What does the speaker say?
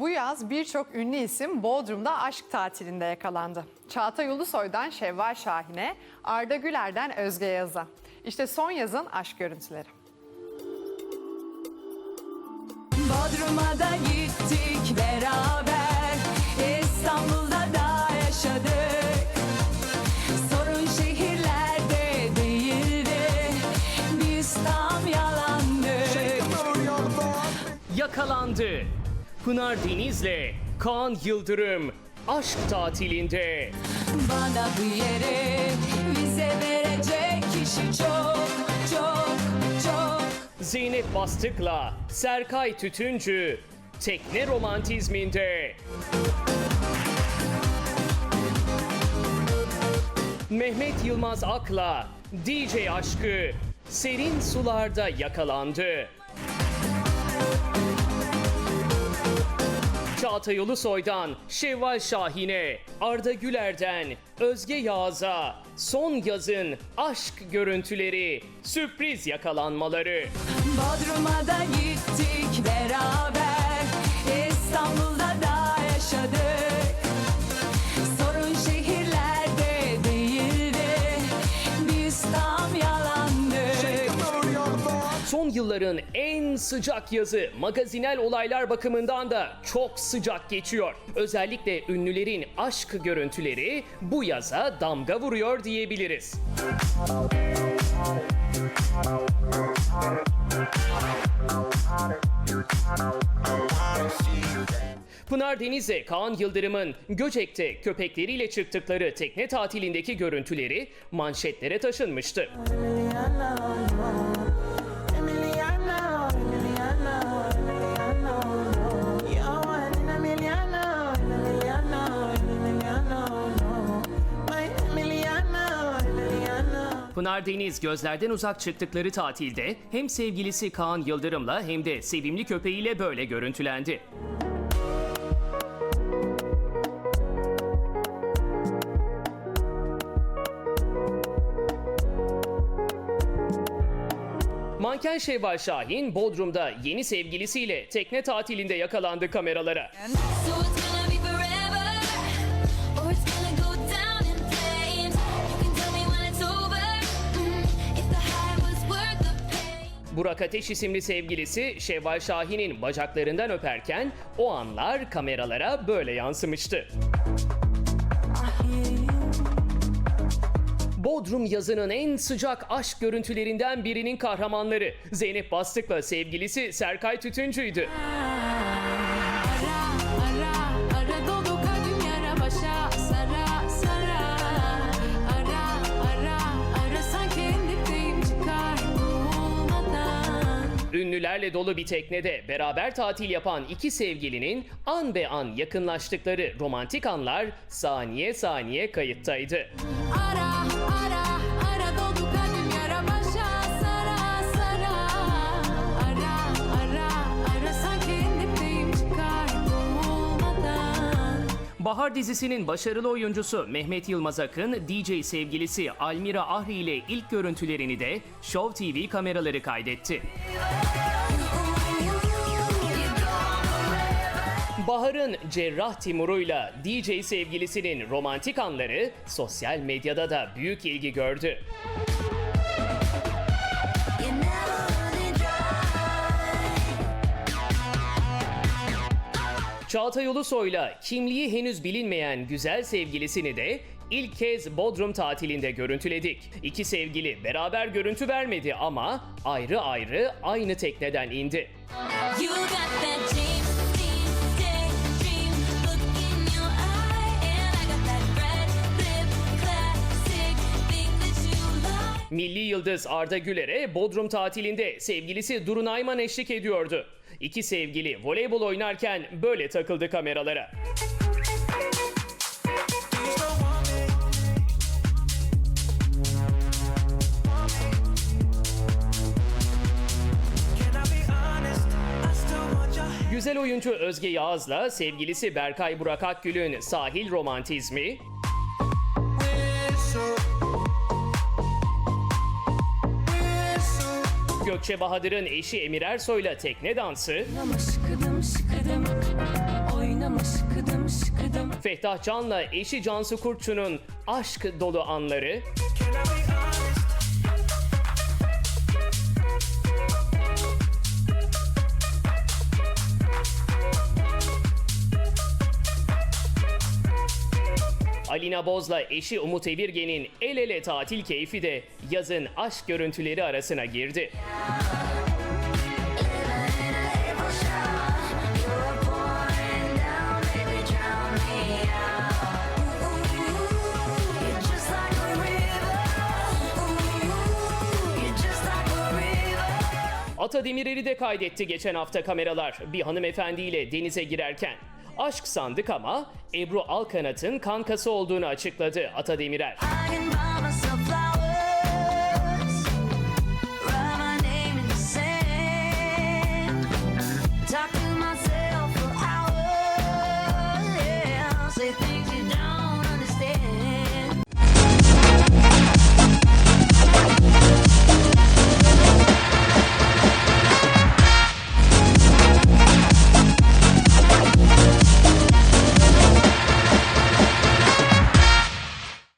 Bu yaz birçok ünlü isim Bodrum'da aşk tatilinde yakalandı. Çağatay Ulusoy'dan Şevval Şahin'e, Arda Güler'den Özge Yaz'a. İşte son yazın aşk görüntüleri. Bodrum'a da gittik beraber İstanbul'da da yaşadık Sorun şehirlerde değildi Biz tam yalandık Yakalandı. Pınar Deniz'le Kaan Yıldırım aşk tatilinde. Bana bu yeri vize verecek kişi çok çok çok Zeynep Bastık'la Serkay Tütüncü tekne romantizminde. Mehmet Yılmaz Ak'la DJ aşkı serin sularda yakalandı. Çağatay Ulusoy'dan Şevval Şahin'e, Arda Güler'den Özge Yağız'a son yazın aşk görüntüleri, sürpriz yakalanmaları. Bodrum'a da gittik beraber Son yılların en sıcak yazı magazinel olaylar bakımından da çok sıcak geçiyor. Özellikle ünlülerin aşk görüntüleri bu yaza damga vuruyor diyebiliriz. Pınar Deniz'e Kaan Yıldırım'ın Göcek'te köpekleriyle çıktıkları tekne tatilindeki görüntüleri manşetlere taşınmıştı. Pınar Deniz gözlerden uzak çıktıkları tatilde hem sevgilisi Kaan Yıldırım'la hem de sevimli köpeğiyle böyle görüntülendi. Manken Şevval Şahin Bodrum'da yeni sevgilisiyle tekne tatilinde yakalandı kameralara. So Burak Ateş isimli sevgilisi Şevval Şahin'in bacaklarından öperken o anlar kameralara böyle yansımıştı. Bodrum yazının en sıcak aşk görüntülerinden birinin kahramanları Zeynep Bastık'la sevgilisi Serkay Tütüncü'ydü. Ünlülerle dolu bir teknede beraber tatil yapan iki sevgilinin an be an yakınlaştıkları romantik anlar saniye saniye kayıttaydı. Bahar dizisinin başarılı oyuncusu Mehmet Yılmaz Akın, DJ sevgilisi Almira Ahri ile ilk görüntülerini de Show TV kameraları kaydetti. Bahar'ın Cerrah Timur'uyla DJ sevgilisinin romantik anları sosyal medyada da büyük ilgi gördü. Çağatay Ulusoy'la kimliği henüz bilinmeyen güzel sevgilisini de ilk kez Bodrum tatilinde görüntüledik. İki sevgili beraber görüntü vermedi ama ayrı ayrı aynı tekneden indi. You got that. Milli yıldız Arda Güler'e Bodrum tatilinde sevgilisi Durun Ayman eşlik ediyordu. İki sevgili voleybol oynarken böyle takıldı kameralara. Güzel oyuncu Özge Yağız'la sevgilisi Berkay Burak Akgül'ün sahil romantizmi, Gökçe Bahadır'ın eşi Emir Ersoy'la tekne dansı, şıkıdım şıkıdım şıkıdım şıkıdım Fehtah Can'la eşi Cansu Kurtçu'nun aşk dolu anları, Alina Boz'la eşi Umut Evirgen'in el ele tatil keyfi de yazın aşk görüntüleri arasına girdi. Ata Demirer'i de kaydetti geçen hafta kameralar bir hanımefendiyle denize girerken. Aşk sandık ama Ebru Alkanat'ın kankası olduğunu açıkladı Ata Demirer.